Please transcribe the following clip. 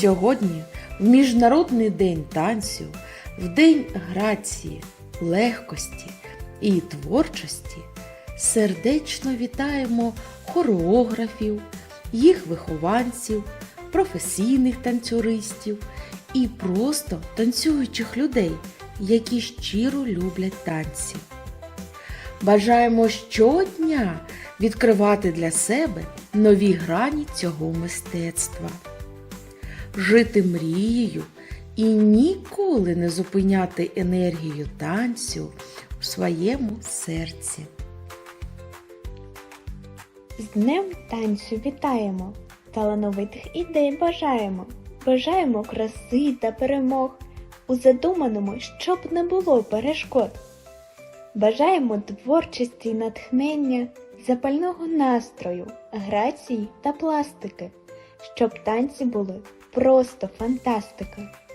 Сьогодні, в Міжнародний день танцю, в День грації, легкості і творчості, сердечно вітаємо хореографів, їх вихованців, професійних танцюристів і просто танцюючих людей, які щиро люблять танці. Бажаємо щодня відкривати для себе нові грані цього мистецтва, жити мрією і ніколи не зупиняти енергію танцю в своєму серці. З Днем танцю вітаємо, талановитих ідей бажаємо, бажаємо краси та перемог, у задуманому, щоб не було перешкод. Бажаємо творчості й натхнення, запального настрою, грації та пластики, щоб танці були просто фантастика.